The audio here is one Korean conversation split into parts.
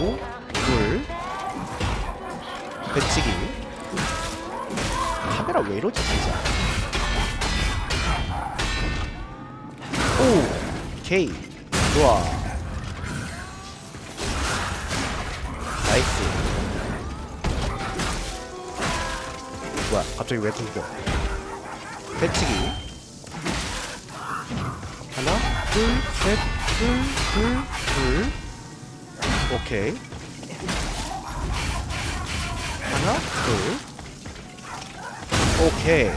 그리고 둘 배치기. 카메라 왜 이러지 진짜? 오 오케이. 좋아. 나이스. 뭐야 갑자기 왜 긁어 배치기. 하나 둘셋둘둘둘 오케이. 하나 둘. 오케이.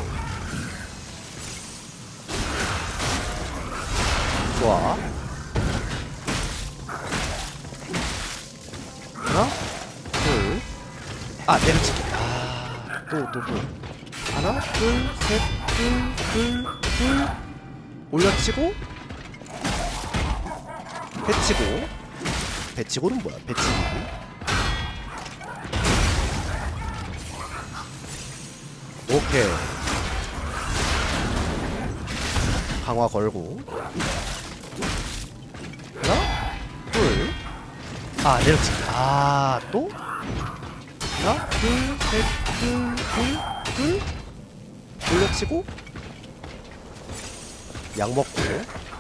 좋아. 하나 둘 아 내려치기. 아 또 또 또. 하나 둘 셋 둘 둘 둘. 올려치고 배치고 배치고는 뭐야? 배치기 오케이. 강화 걸고. 하나 둘 아 내려치기 아또? 하나 둘 셋 둘 둘둘. 올려치고. 약 먹고.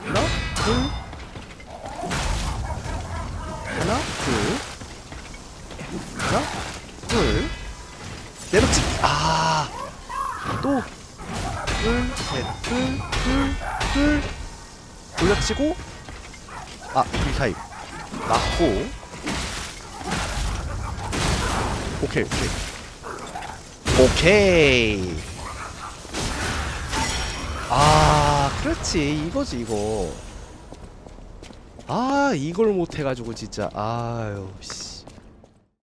하나 둘 하나 둘 내려치기 아 또 둘 셋 둘 둘둘. 올려치고 아 불타입 맞고. 오케이 오케이. 오케이. 아 그렇지. 이거지 이거. 아 이걸 못해가지고 진짜. 아유 씨